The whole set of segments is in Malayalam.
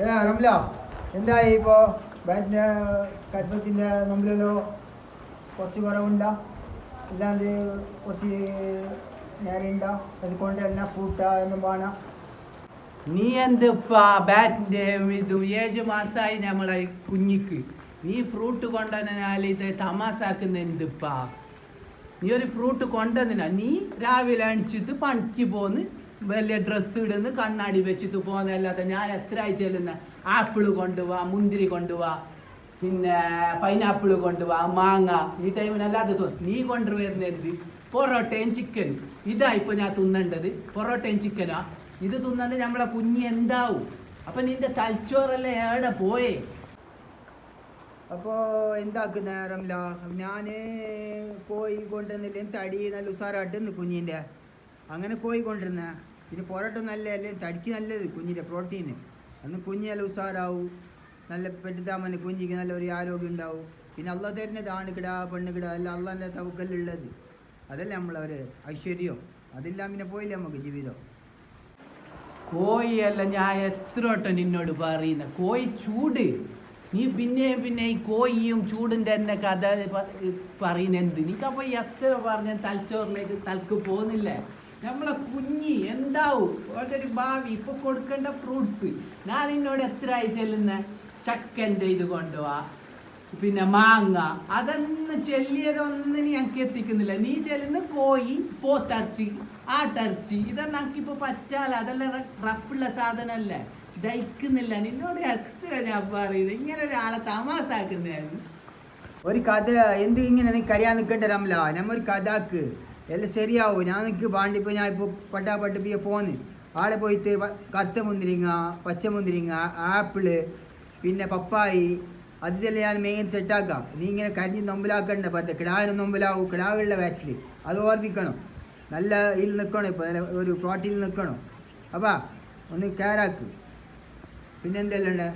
റംല എന്തായി ഇപ്പോ? ബാറ്റിന്റെ കൽപ്പത്തിന്റെ നമ്മളിലോ കുറച്ച് കുറവുണ്ടോ? അല്ലാണ്ട് കുറച്ച് നേരെ ഉണ്ടാ അതുകൊണ്ട് എണ്ണ കൂട്ട എന്നും വേണം. നീ എന്തിപ്പാ ബാറ്റിന്റെ ഇതും ഏഴ് മാസമായി നമ്മളെ കുഞ്ഞിക്ക്. നീ ഫ്രൂട്ട് കൊണ്ടുവന്നാൽ ഇത് തമാസാക്കുന്ന എന്തിപ്പാ? നീ ഒരു ഫ്രൂട്ട് കൊണ്ടുവന്നില്ല. നീ രാവിലെ അണിച്ചിട്ട് പണിക്ക് പോന്ന് വലിയ ഡ്രസ്സ് ഇടുന്ന് കണ്ണാടി വെച്ചിട്ട് പോകുന്നതല്ലാതെ ഞാൻ എത്ര ആയി ചെല്ലുന്ന ആപ്പിൾ കൊണ്ടുപോവാ മുന്തിരി കൊണ്ടുപോവാ പിന്നെ പൈനാപ്പിൾ കൊണ്ടുപോവാ മാങ്ങ. ഈ ടൈമിനല്ലാതെ തോന്നും നീ കൊണ്ടുവരുന്നത് പൊറോട്ടയും ചിക്കനും ഇതാ ഇപ്പൊ ഞാൻ തിന്നേണ്ടത്. പൊറോട്ടയും ചിക്കനാ ഇത് തിന്നത് നമ്മളെ കുഞ്ഞി എന്താവും? അപ്പൊ നിന്റെ തലച്ചോറല്ലേ എവിടെ പോയേ? അപ്പോ എന്താക്ക് നേരം ഞാൻ പോയി കൊണ്ടുവന്നില്ലേ തടി നല്ല ഉസാറായിട്ട് കുഞ്ഞിന്റെ അങ്ങനെ പോയിക്കൊണ്ടിരുന്ന കൊണ്ടിരുന്ന പിന്നെ നല്ല അല്ലെങ്കിൽ തടിക്ക് നല്ലത് കുഞ്ഞിന്റെ പ്രോട്ടീന്. അന്ന് കുഞ്ഞ് നല്ല ഉസാറാവും നല്ല പെട്ടിത്താമന് കുഞ്ഞിക്ക് നല്ല ഒരു ആരോഗ്യം ഉണ്ടാവും. പിന്നെ അള്ള തരുന്നത് ആണുകിട പെണ്ണുകിട അല്ല അള്ളാന്റെ തവക്കല്ലുള്ളത്. അതല്ലേ നമ്മളവരെ ഐശ്വര്യം. അതെല്ലാം പിന്നെ പോയില്ലേ നമുക്ക് ജീവിതം. കോഴിയല്ല ഞാൻ എത്ര വട്ടം നിന്നോട് പറയുന്ന കോഴി ചൂട്. നീ പിന്നെയും പിന്നെ ഈ കോഴിയും ചൂടിന്റെ തന്നെ കഥ പറയുന്നെന്ത് നീക്കപ്പോ എത്ര പറഞ്ഞ തലച്ചോറിലേക്ക് തലക്ക് പോകുന്നില്ലേ? നമ്മളെ കുഞ്ഞി എന്താവും? ഒരു ഭാവി ഇപ്പൊ കൊടുക്കേണ്ട ഫ്രൂട്ട്സ് ഞാൻ നിന്നോട് എത്ര ആയി ചെല്ലുന്ന ചക്കന്റെ ഇത് കൊണ്ടുപോവാ പിന്നെ മാങ്ങ. അതൊന്നും ചെല്ലിയതൊന്നും ഞങ്ങൾക്ക് എത്തിക്കുന്നില്ല. നീ ചെല്ലുന്ന കോഴി പോത്തറച്ചി ആട്ടറച്ചി ഇതൊന്നും ഞങ്ങൾക്കിപ്പോൾ പറ്റാല അതെല്ലാം റഫുള്ള സാധനമല്ലേ? ദഹിക്കുന്നില്ല. നിന്നോട് എത്ര ഞാൻ പറയുന്നത് ഇങ്ങനെ ഒരാളെ തമാസാക്കുന്നതായിരുന്നു. ഒരു കഥ എന്ത് ഇങ്ങനെ കരയാൻ നിൽക്കേണ്ട രമല നമ്മൊരു കഥാക്ക്. എല്ലാം ശരിയാവും. ഞാൻ എനിക്ക് പാണ്ടിപ്പോൾ ഞാൻ ഇപ്പോൾ പട്ടാ പട്ടിപ്പിയെ പോന്ന്. ആടെ പോയിട്ട് കറുത്ത മുന്തിരിങ്ങ പച്ച മുന്തിരിങ്ങ ആപ്പിൾ പിന്നെ പപ്പായി. അതിലെല്ലാം ഞാൻ മെയിൻ സെറ്റാക്കാം നീ ഇങ്ങനെ കരിഞ്ഞ് നൊമ്പലാക്കണ്ട പറ്റ. കിടാവിന് നൊമ്പലാവും. കിടാവുള്ള വാറ്റിൽ അത് ഓർമ്മിക്കണം. നല്ല ഇതിൽ നിൽക്കണം ഇപ്പോൾ നല്ല ഒരു പ്രോട്ടീനിൽ നിൽക്കണം അപ്പാ ഒന്ന് കെയറാക്ക്. പിന്നെന്തെല്ലാം ഉണ്ട്?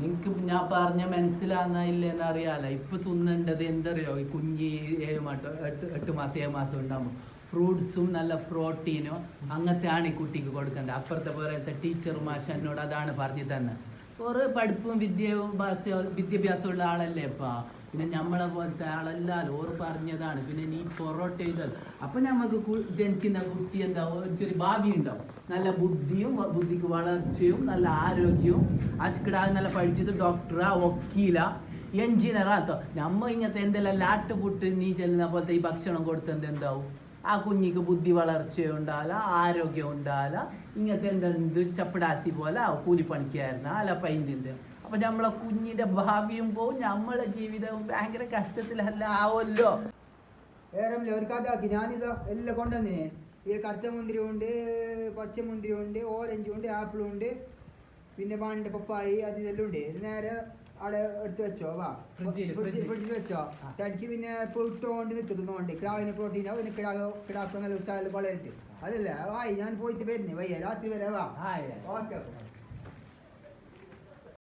നിനക്ക് ഞാൻ പറഞ്ഞ മനസ്സിലാകുന്ന ഇല്ലെന്ന് അറിയാല. ഇപ്പൊ തിന്നേണ്ടത് എന്തറിയോ? ഈ കുഞ്ഞി ഏഴ് മാസം എട്ട് എട്ട് മാസം ഏഴ് മാസം ഉണ്ടാകുമ്പോൾ ഫ്രൂട്ട്സും നല്ല പ്രോട്ടീനോ അങ്ങനത്തെ ആണ് ഈ കുട്ടിക്ക് കൊടുക്കേണ്ടത് അപ്പുറത്തെ പോലത്തെ ടീച്ചർ മാഷ എന്നോട് അതാണ് പറഞ്ഞു തന്നെ. ഓറ് പഠിപ്പും വിദ്യാഭ്യാസ വിദ്യാഭ്യാസമുള്ള ആളല്ലേ ഇപ്പാ? പിന്നെ നമ്മളെ പോലത്തെ ആളല്ലല്ലോ ഓർ പറഞ്ഞതാണ്. പിന്നെ നീ പൊറോട്ട ചെയ്തത് അപ്പൊ നമുക്ക് ജനിക്കുന്ന കുട്ടി എന്താവും എനിക്കൊരു ഭാവി ഉണ്ടാവും. നല്ല ബുദ്ധിയും ബുദ്ധിക്ക് വളർച്ചയും നല്ല ആരോഗ്യവും. അച്ഛടാ നല്ല പഠിച്ചത് ഡോക്ടറാ വക്കീല എഞ്ചിനീയറാ എന്തോ? നമ്മ ഇങ്ങനത്തെ എന്തെല്ലാം ലാട്ട് പുട്ട് നീ ചെല്ലുന്ന പോലത്തെ ഈ ഭക്ഷണം കൊടുത്തത് എന്താവും? ആ കുഞ്ഞിക്ക് ബുദ്ധി വളർച്ച ഉണ്ടാവില്ല ആരോഗ്യം ഉണ്ടാവില്ല ഇങ്ങനത്തെ എന്തെന്ത് ചപ്പടാസി പോലെ കൂലിപ്പണിക്കായിരുന്ന. അല്ല പൈന്തിന്റെ അപ്പൊ നമ്മളെ കുഞ്ഞിന്റെ ഭാവിയും പോവും നമ്മളെ ജീവിതവും ഭയങ്കര കഷ്ടത്തിലല്ല ആവുമല്ലോ. വേറെ ഒരു കഥാക്കി ഞാനിതാ എല്ലാം കൊണ്ടുവന്നിനെ ഈ കറുത്ത മുന്തിരി ഉണ്ട് പച്ച മുന്തിരി ഉണ്ട് ഓറഞ്ച് ഉണ്ട് ആപ്പിൾ ഉണ്ട് പിന്നെ പണ്ട് പപ്പായി അത് ഇതെല്ലാം ഉണ്ട്. ഇത് നേരെ അവിടെ എടുത്ത് വെച്ചോ വാ. ഫ്രിഡ്ജിൽ വെച്ചോ. തടിക്ക് പിന്നെ ഇപ്പോൾ ഇട്ടുകൊണ്ട് നിൽക്കുന്നുണ്ട് കിടാവിന് പ്രോട്ടീൻ ആവും പിന്നെ കിടാവ് കിടാക്കുന്ന നല്ല ഉത്സാഹം വളരട്ട് അതല്ലേ? ആയി ഞാൻ പോയിട്ട് വരുന്നേ. വയ്യ രാത്രി വരെ വാ. ആയ ഓക്കെ.